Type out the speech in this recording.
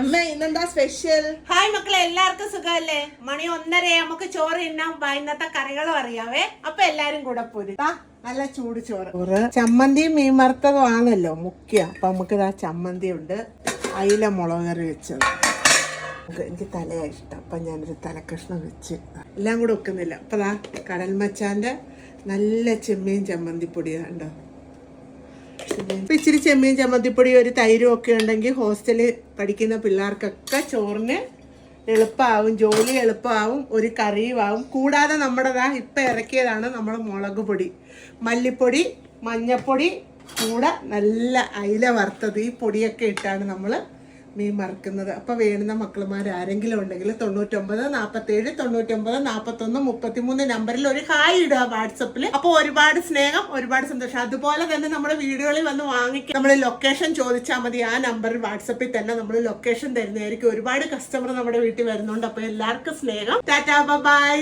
അമ്മ ഇന്നെന്താ special hi മക്കളെ എല്ലാവർക്കും സുഖമല്ലേ? മണി ഒന്നര നമുക്ക് ചോറ് തിന്നാം. ഇന്നത്തെ കറികളും അറിയാവേ. അപ്പൊ എല്ലാരും കൂടെ പോരും. നല്ല ചൂട് ചോറ്. ചോറ് ചമ്മന്തിയും മീൻ വറുത്തതും ആണല്ലോ മുഖ്യ. അപ്പൊ നമുക്ക് ഇതാ ചമ്മന്തി ഉണ്ട് അയില മുളക് കറി വെച്ചത്. എനിക്ക് തലയാ ഇഷ്ടം. അപ്പൊ ഞാനൊരു തലക്കഷ്ണം വെച്ച് എല്ലാം കൂടെ വെക്കുന്നില്ല. അപ്പൊ ദാ കടൽ മച്ചാന്റെ നല്ല ചെമ്മീൻ ചമ്മന്തിപ്പൊടി കണ്ടോ? ഇപ്പൊ ഇച്ചിരി ചെമ്മീൻ ചമ്മന്തിപ്പൊടി ഒരു തൈരും ഒക്കെ ഉണ്ടെങ്കിൽ ഹോസ്റ്റലിൽ പഠിക്കുന്ന പിള്ളേർക്കൊക്കെ ചോറിന് എളുപ്പമാവും ജോലി എളുപ്പമാവും ഒരു കറിയും ആവും കൂടാതെ നമ്മുടേതാ ഇപ്പം ഇറക്കിയതാണ് നമ്മൾ മുളക് പൊടി. മല്ലിപ്പൊടി മഞ്ഞപ്പൊടി കൂടെ നല്ല അയില വറുത്തത് ഈ പൊടിയൊക്കെ ഇട്ടാണ് നമ്മൾ മീൻ മറക്കുന്നത്. അപ്പോൾ വേണ്ടുന്ന മക്കളുമാർ ആരെങ്കിലും ഉണ്ടെങ്കിൽ തൊണ്ണൂറ്റൊമ്പത് നാൽപ്പത്തേഴ് തൊണ്ണൂറ്റൊമ്പത് നാൽപ്പത്തൊന്ന് മുപ്പത്തിമൂന്ന് നമ്പറിൽ ഒരു ഹായ് ഇടുക വാട്സപ്പിൽ അപ്പോൾ ഒരുപാട് സ്നേഹം ഒരുപാട് സന്തോഷം. അതുപോലെ തന്നെ നമ്മുടെ വീടുകളിൽ വന്ന് വാങ്ങിക്കും നമ്മൾ ലൊക്കേഷൻ ചോദിച്ചാൽ മതി. ആ നമ്പറിൽ വാട്സപ്പിൽ തന്നെ നമ്മൾ ലൊക്കേഷൻ തരുന്നതായിരിക്കും. ഒരുപാട് കസ്റ്റമർ നമ്മുടെ വീട്ടിൽ വരുന്നുണ്ട്. അപ്പോൾ എല്ലാവർക്കും സ്നേഹം. Tata bye